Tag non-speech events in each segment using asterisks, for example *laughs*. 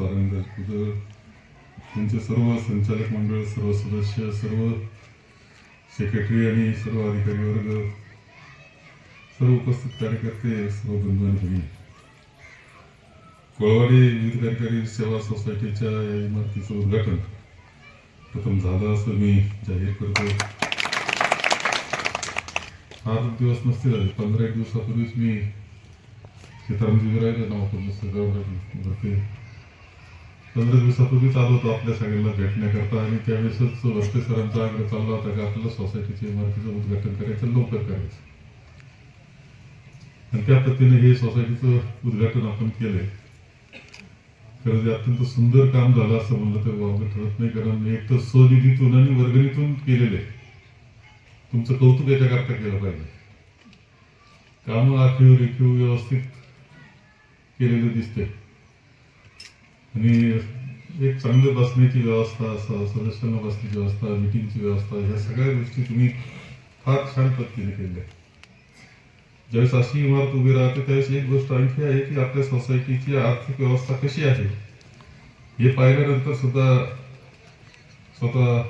सारंग राजपूत त्यांचे सर्व संचालक मंडळ सर्व सदस्य सर्व सेक्रेटरी आणि सर्व अधिकारी वर्ग सर्व उपस्थित कार्यकर्ते सर्व बंधू आणि भगिनी कोळवाडी विविध कार्यकारी सेवा सोसायटीच्या या इमारतीचं उद्घाटन प्रथम झालं असं मी जाहीर करतो. फार दिवस नसतील पंधरा एक दिवसापूर्वीच मी सीतारामजी विरायला नाव होते पंधरा दिवसापूर्वी चालू होतो आपल्या सगळ्यांना भेटण्याकरता आणि त्यावेळेसच वस्ते सरांचा आग्रह चालला होता की आपल्याला सोसायटीच्या इमारतीचं उद्घाटन करायचं लवकर करायचं. आणि त्या पद्धतीने हे सोसायटीचं उद्घाटन आपण केलंय. खरं ते अत्यंत सुंदर काम झालं असं म्हणलं तर वावगं ठरत नाही कारण मी एक तर स्वनिधीतून आणि वर्गणीतून केलेलं आहे. तुमचं कौतुक याच्याकरता केलं पाहिजे. काम आखीव रेखीव व्यवस्थित केलेलं दिसते आणि एक चांगलं बसण्याची व्यवस्था स- सदस्यांना बसण्याची व्यवस्था मिटिंगची व्यवस्था ह्या सगळ्या गोष्टी तुम्ही फार छान पद्धतीने केल्या. ज्यावेळेस अशी इमारत उभी राहते त्यावेळेस एक गोष्ट आणखी आहे की आपल्या सोसायटीची आर्थिक व्यवस्था कशी आहे हे पाहिल्यानंतर सुद्धा स्वतः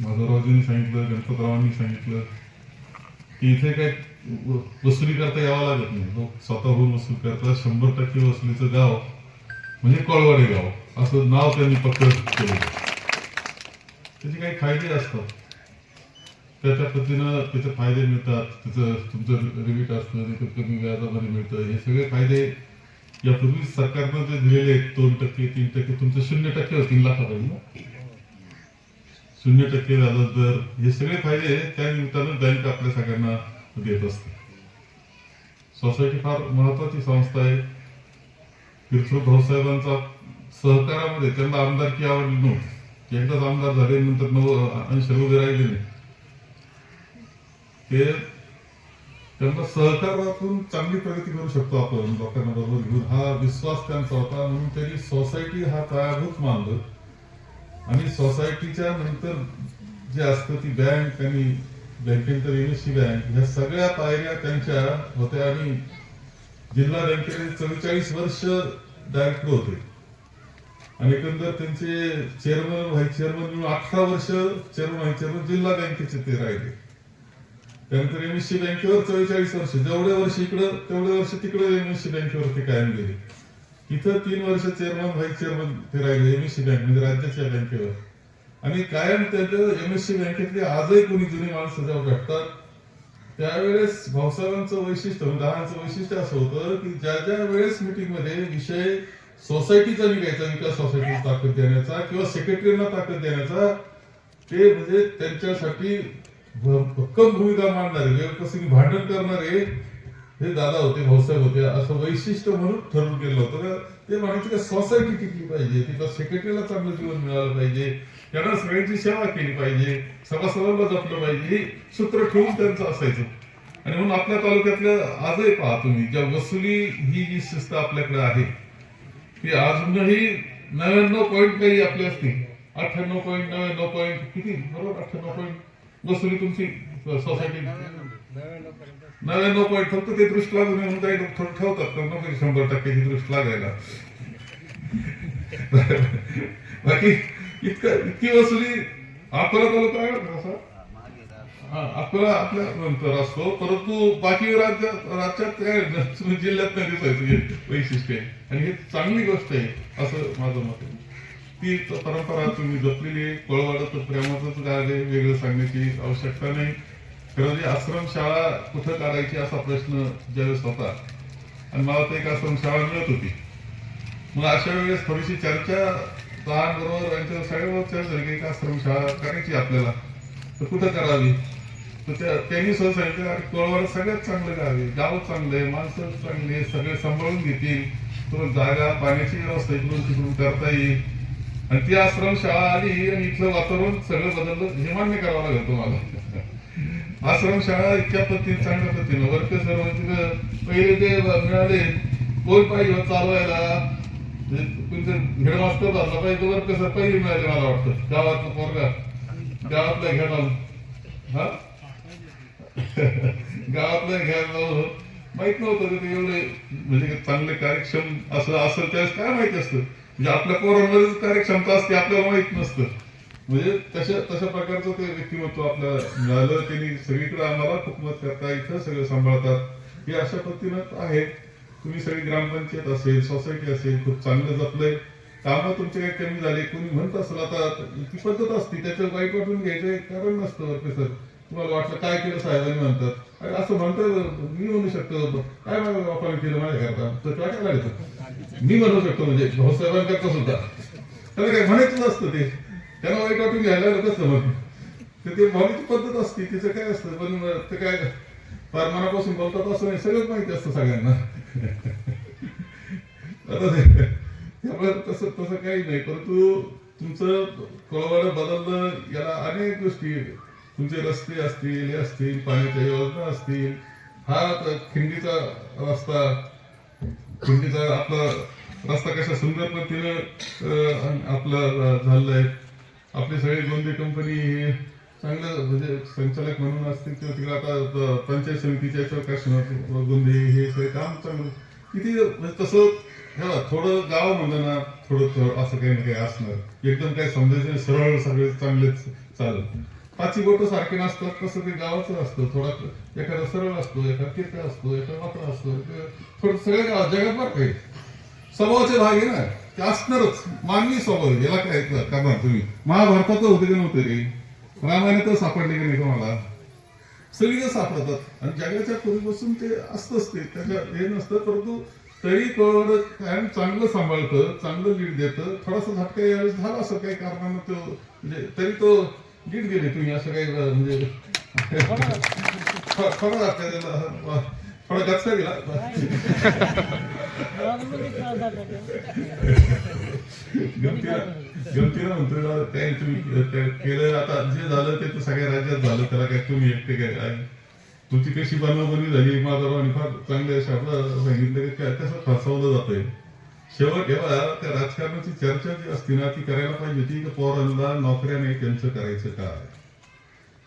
माधवरावजींनी सांगितलं गणपतरावांनी सांगितलं की इथे काय वसुली करता यावं लागत नाही. लोक स्वतःहून वसूल करतात. शंभर टक्के वसुलीचं गाव म्हणजे कळवाडे गाव. असं नाव त्यांनी पक्क केलं. त्याचे काही फायदे असतात. त्याच्या पद्धतीनं त्याचे फायदे मिळतात. त्याचं तुमचं रिबीट असतं नाही कमी व्याजामध्ये मिळतं. हे सगळे फायदे यापूर्वी सरकारनं जे दिलेले आहेत दोन टक्के तीन टक्के तुमचं शून्य टक्के तीन लाखापर्यंत शून्य टक्के व्याजाचा दर हे सगळे फायदे त्या निमित्तानं बँक आपल्या सगळ्यांना देत असते. सोसायटी फार महत्वाची संस्था आहे. किरकोळ भाऊसाहेबांचा सहकारामध्ये त्यांना आमदारकी आवडली नव्हती. एकदाच आमदार झाले नंतर नव आणि सर्व राहिले नाही. ते त्यांना सहकारातून चांगली प्रगती करू शकतो आपण लोकांना बरोबर घेऊन. हा विश्वास त्यांचा होता म्हणून त्यांनी सोसायटी हा पायाभूत मानलं. आणि सोसायटीच्या नंतर जे असतं ती बँक आणि बँकेनंतर एनएससी बँक ह्या सगळ्या पायऱ्या त्यांच्या होत्या आणि जिल्हा बँकेने चव्वेचाळीस वर्ष डायरेक्टर होते आणि एकंदर त्यांचे चेअरमन व्हाईस चेअरमन म्हणून अठरा वर्ष चेअरमन व्हाईस चेअरमन जिल्हा बँकेचे ते राहिले. त्यानंतर एमएससी बँकेवर चव्वेचाळीस वर्ष जेवढे वर्ष इकडं तेवढे वर्ष तिकडे एमएससी बँकेवर ते कायम गेले. इथं तीन वर्ष चेअरमन व्हाईस चेअरमन ते राहिले एमएससी बँक म्हणजे राज्याच्या बँकेवर. आणि कायम त्यांच्या एमएससी बँकेतले आजही कोणी जुनी माणसं जाऊ भेटतात त्यावेळेस भाऊसाहेबांचं वैशिष्ट्य म्हणजे दहाचं वैशिष्ट्य असं होतं की ज्या ज्या वेळेस मीटिंगमध्ये विषय सोसायटीचा निघायचा विकास सोसायटीला ताकद देण्याचा किंवा सेक्रेटरीना ताकद देण्याचा ते म्हणजे त्यांच्यासाठी भक्कम भूमिका मांडणारे व्यवस्थित भांडण करणारे हे दादा होते भाऊसाहेब होते असं वैशिष्ट्य म्हणून ठरवून गेलं होतं. का ते म्हणायचे का सोसायटी टिकली पाहिजे तिथं सेक्रेटरीला चांगलं जीवन मिळालं पाहिजे त्यांना सगळ्यांची सेवा केली पाहिजे सभासदांना जपलं पाहिजे हे सूत्र ठेवून त्यांचं असायचं. आणि म्हणून आपल्या तालुक्यातल्या आजही पहा तुम्ही ज्या वसुली ही जी शिस्त आपल्याकडे आहे ती अजूनही नव्याण्णव पॉईंट काही आपली असते. अठ्ठ्याण्णव पॉईंट नव्याण्णव पॉईंट किती? बरोबर अठ्ठ्याण्णव पॉईंट वसुली तुमची सोसायटी नव्याण्णव पॉईंट फक्त ते दृष्ट लागून म्हणून काही लोक थोडं ठेवतात. पण नको शंभर टक्के दृष्ट लागायला. बाकी इतकं इतकी वसुली अकोला तालुका आहे असा अकोला आपल्या नंतर असतो. परंतु बाकी राज्यात राज्यात काय जिल्ह्यात नाही दिसायचं. हे वैशिष्ट्य आहे. आणि हे चांगली गोष्ट आहे असं माझं मत आहे. ती परंपरा तुम्ही जपलेली आहे. कळवाडाचं प्रेमाचंच गाव आहे वेगळं सांगण्याची आवश्यकता नाही. खरं आश्रम शाळा कुठं काढायची असा प्रश्न ज्यावेळेस होता? आणि मला तर एक आश्रम शाळा मिळत होती. मग अशा वेळेस थोडीशी चर्चा बरोबर यांच्या सगळ्यावर चर्चा की एक आश्रम शाळा करायची आपल्याला. तर कुठं करावी? तर त्या त्यांनी सहज सांगितलं अरे कोळवाड सगळ्यात चांगलं गाव आहे गाव चांगलं आहे माणसं चांगली सगळे सांभाळून घेतील. तुला जागा पाण्याची व्यवस्था इकडून तिकडून करता येईल. आणि ती आश्रम शाळा आली आणि इथलं वातावरण सगळं बदललं हे मान्य करावं लागेल तुम्हाला. आश्रम शाळा इतक्या पद्धतीने चांगल्या पद्धतीनं. वर्क सर्व तिथं पहिले ते मिळाले कोण पाहिजे चालवायला. म्हणजे ते तुमचं हेडमास्टर झाला पाहिजे वर्क सर पहिले मिळाले मला वाटतं गावातला पोरगा. गावातला घेणार हा? *laughs* गावातलं घ्यायला माहीत नव्हतं ते एवढे म्हणजे चांगले कार्यक्षम असं असं त्यावेळेस काय माहिती असतं? म्हणजे आपल्या पोरांमध्येच कार्यक्षमता असते आपल्याला माहीत नसतं. म्हणजे तशा तशा प्रकारचं ते व्यक्तिमत्व आपल्याला मिळालं. त्यांनी सगळीकडे आम्हाला खूप मत करता इथं सगळं सांभाळतात. हे अशा पद्धतीनं आहे. तुम्ही सगळी ग्रामपंचायत असेल सोसायटी असेल खूप चांगलं जपलंय. कामं तुमचे काही कमी झाले. कोणी म्हणत असेल आता ती पद्धत असते. त्याचं वाईट वाटून घ्यायचं कारण नसतं वरते सर तुम्हाला वाटलं काय केलं साहेबांनी म्हणतात. असं म्हणतात मी म्हणू शकतो. काय माझ्या बापाने केलं माझ्या करता तर काय काय लागतं मी म्हणू शकतो म्हणजे भाऊसाहेबांकरता सुद्धा. त्याला काय म्हणायचं असतं ते. त्यांना वाईट वाटून घ्यायला कसं मग तर ते भावनेची पद्धत असते तिचं काय असतं पण ते काय फार मनापासून बोलतात असं नाही सगळंच माहिती असतं सगळ्यांना. आता त्यामुळे तसं तसं काही नाही परंतु तुमचं कळवळ बदललं याला अनेक गोष्टी तुमचे रस्ते असतील हे असतील पाण्याच्या योजना असतील. हा खिंडीचा रस्ता खिंडीचा आपला रस्ता कशा सुंदर पद्धतीनं आपला झालेला आहे आपली सगळी गोंदे कंपनी हे चांगलं म्हणजे संचालक म्हणून असतील किंवा तिकडे आता पंचायत समितीच्या याच्यावर गोंदे हे सगळे काम चांगलं. किती म्हणजे तसं ह्याला थोडं गाव म्हणलं ना थोडं थोडं असं काही ना काही असणार. एकदम काय समजायचं सरळ सगळे चांगलेच चालत. पाची बोट सारखे नसतात तसं ते गावाचं असतं. थोडा एखादा सरळ असतो एखादा किरका असतो एखादा वाकडा असतो. थोडं सगळ्या गावात जगात बरं काही स्वभावाचे भाग आहे ना. ते असणारच. मानवी स्वभाव. याला काय करणार तुम्ही? महाभारतात होते का नव्हते रे रामायणातच सापडले का नाही तुम्हाला? सगळीकडे सापडतात. आणि जगाच्या पूर्वीपासून ते असतंच ते त्याच्या हे नसतं परंतु तरी कळवड कायम चांगलं सांभाळतं चांगलं लीड देतं. थोडासा झटका यावेळेस झाला असं काही कारणानं तो म्हणजे तरी तो लीड गेले तुम्ही असं काही म्हणजे *laughs* थो- थोडा झटका गेला गमतीला गमतीला म्हणतो ना, तुम्ही केलं आता जे झालं ते सगळ्या राज्यात झालं. त्याला काय तुम्ही एकटे काय? तुझी तुमची कशी बनवाबनवी झाली? माझा आणि फार चांगल्या शब्द सांगितलं की काय कसं फसवलं जातंय. शेवट एवढा त्या राजकारणाची चर्चा जी असते ना ती करायला पाहिजे होती की पोरांना नोकऱ्या नाही त्यांचं करायचं काय?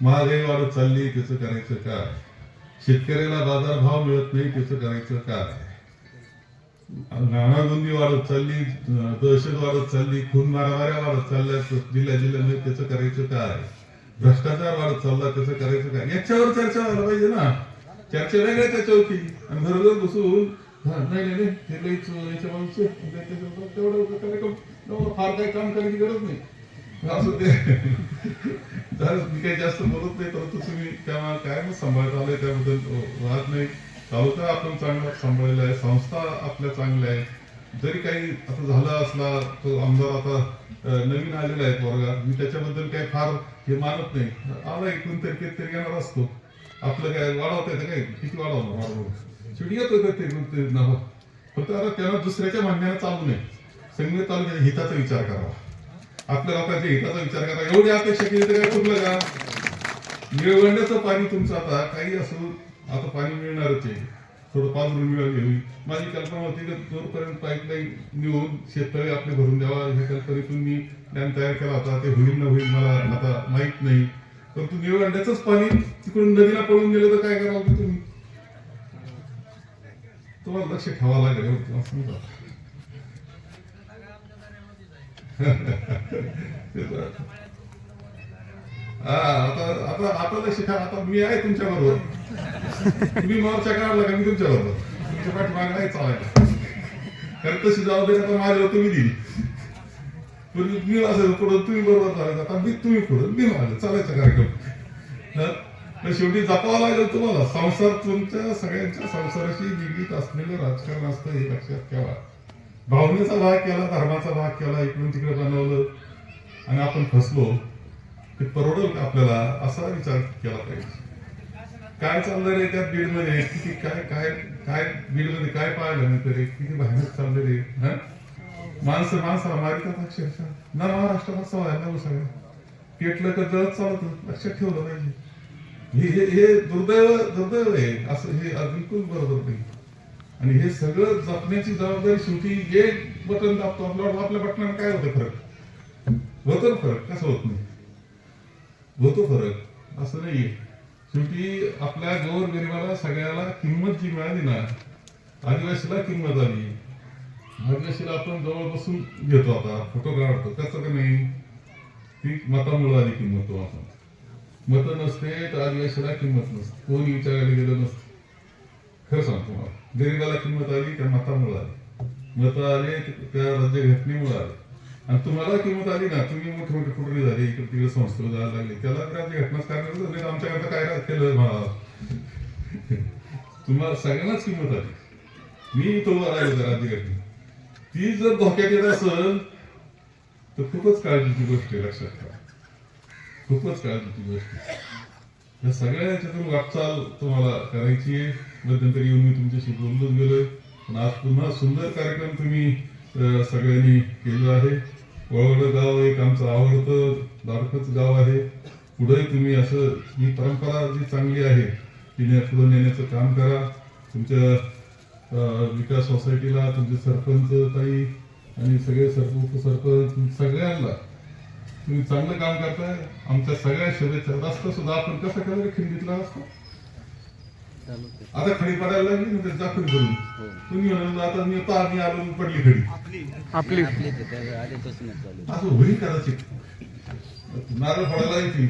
महागाई वाढत चालली त्याचं करायचं काय? शेतकऱ्याला बाजारभाव मिळत नाही त्याचं करायचं काय नाणागुंदी वाढत चालली दहशत वाढत चालली खून मारामाऱ्या वाढत चालल्या जिल्ह्या जिल्ह्यामध्ये त्याचं करायचं काय भ्रष्टाचार वाढत चालला त्याचं करायचं काय? याच्यावर चर्चा व्हायला पाहिजे ना. चर्चा वेगळ्या त्याच्यावरती. आणि घरोघर बसून नाही नाही नाही ते लईच याच्या तेवढं फार काही काम करायची गरज नाही. असं मी काही जास्त बोलत नाही परंतु तुम्ही त्या काय मग सांभाळता आलंय त्याबद्दल राहत नाही. तालुका आपण चांगला सांभाळलेला आहे संस्था आपल्या चांगल्या आहेत. जरी काही आता झालं असला तो आमदार आता नवीन आलेला आहे वर्गात मी त्याच्याबद्दल काही फार हे मानत नाही. आला एकूण तरी कितीतरी येणार असतो. आपलं काय वाढवता येतं काय? किती वाढवणार? वाढवणार शेवटी येतो का ते ते नाव फक्त आता त्यांना दुसऱ्याच्या म्हणण्याला चालू नये संगमे तालुक्याच्या हिताचा विचार करावा. आपल्या लोकांच्या हिताचा विचार करा एवढी अपेक्षा केली तर काय चुकलं का? निळवंड्याचं पाणी तुमचं आता काही असो आता पाणी मिळणारच आहे. थोडं पाच मिळाली होईल माझी कल्पना होती की जोरपर्यंत पाईपलाईन नेऊन शेततळे आपले भरून द्यावा ह्या कल्पनेतून मी प्लॅन तयार केला होता ते होईल न होईल मला आता माहीत नाही. परंतु निळवंड्याचंच पाणी तिकडून नदीला पळून गेलं तर काय करावं तुम्ही? तुम्हाला लक्ष ठेवावं लागेल एवढं तुम्हाला समजा. ते तर. हा आता आता आता लक्ष ठेवा आता मी आहे तुमच्या बरोबर तुम्ही मोर्चा काढला का मी तुमच्या बरोबर तुमच्या पाठीमागे नाही चालायला कारण तशी जबाबदारी आता माझ्यावर तुम्ही दिली. पूर्वी मी असेल पुढं तुम्ही बरोबर चालायचं. आता मी तुम्ही पुढं मी माझं चालायचा कार्यक्रम. तर शेवटी जपावं लागेल तुम्हाला. संसार तुमच्या सगळ्यांच्या संसाराशी निगडीत असलेलं राजकारण असतं हे लक्षात ठेवा. भावनेचा भाग केला धर्माचा भाग केला इकडून तिकडे बनवलं आणि आपण फसलो ते परवडेल का आपल्याला? असा विचार केला पाहिजे. काय चाललंय रे त्या बीडमध्ये किती काय काय काय बीडमध्ये काय पाहिलं नाही तरी किती भयानक चाललंय रे हं? माणसं माणसाला मारितात अक्षरशः. ना महाराष्ट्रात असं व्हायला सगळ्या? पेटलं का जळत चालत? लक्षात ठेवलं पाहिजे. हे हे हे दुर्दैव दुर्दैव आहे. असं हे बिलकुल बरोबर नाही. आणि हे सगळं जपण्याची जबाबदारी शेवटी एक बटन दाबतो. आपल्या आपल्या बटनाने काय होतं फरक? होतो फरक? कसं होत नाही? होतो फरक. असं नाहीये. शेवटी आपल्या गोर गरिबाला सगळ्याला किंमत जी मिळाली ना आदिवासीला किंमत आली. आदिवासीला आपण जवळ बसून घेतो आता. फोटो काढतो. कसं का नाही? ती मतामुळे आली किंमत तो आपण. मत नसते तर आदिवासीला किंमत नसते. कोणी विचारायला गेलं नसतं. खरं सांगतो मला गरिबाला किंमत आली त्या मतामुळे आली. मत आले त्या राज्य घटनेमुळे आले. आणि तुम्हाला किंमत आली ना तुम्ही मोठे मोठे कुठली झाले इकडे तिकडे संस्थेला जायला लागले त्याला राज्य घटनाच कारण नाही आमच्याकडे काय केलं मला तुम्हाला सगळ्यांनाच किंमत आली. मी तो राहिलो राज्य घटने ती जर धोक्यात येत असेल तर खूपच काळजीची गोष्ट आहे लक्षात ठेवा. खूपच काळजीची गोष्ट आहे. या सगळ्या याच्यातून वाटचाल तुम्हाला करायची आहे. मध्यंतरी येऊन मी तुमच्याशी बोलून गेलोय. पण आज पुन्हा सुंदर कार्यक्रम तुम्ही सगळ्यांनी केलेला आहे. वळवड गाव एक आमचं आवडतं दारखच गाव आहे. पुढे तुम्ही असं ही परंपरा जी चांगली आहे तिने पुढे नेण्याचं काम करा. तुमच्या विकास सोसायटीला तुमचे सरपंच ताई आणि सगळे सरप उपसरपंच सगळ्यांना तुम्ही चांगलं काम करताय. आमच्या सगळ्या शुभेच्छा. रस्ता सुद्धा आपण कसं केलं रे? खिंडीतला रस्ता? आता खडी पडायला लागली ना त्याची करून तुम्ही म्हणाल आता मी आता आम्ही आलो पडली खडी. आपली. असं होईल कदाचित नारळ फोडायला येतील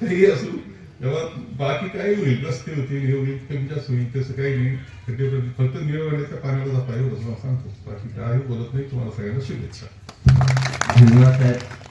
काही असू. तेव्हा बाकी काही होईल. रस्ते होतील हे होईल जास्त होईल तसं काही नाही. खड्डे. फक्त निळवण्याच्या पाण्याला जाता एवढंच मला सांगतो. बाकी काही बोलत नाही. तुम्हाला सगळ्यांना शुभेच्छा. who wrote that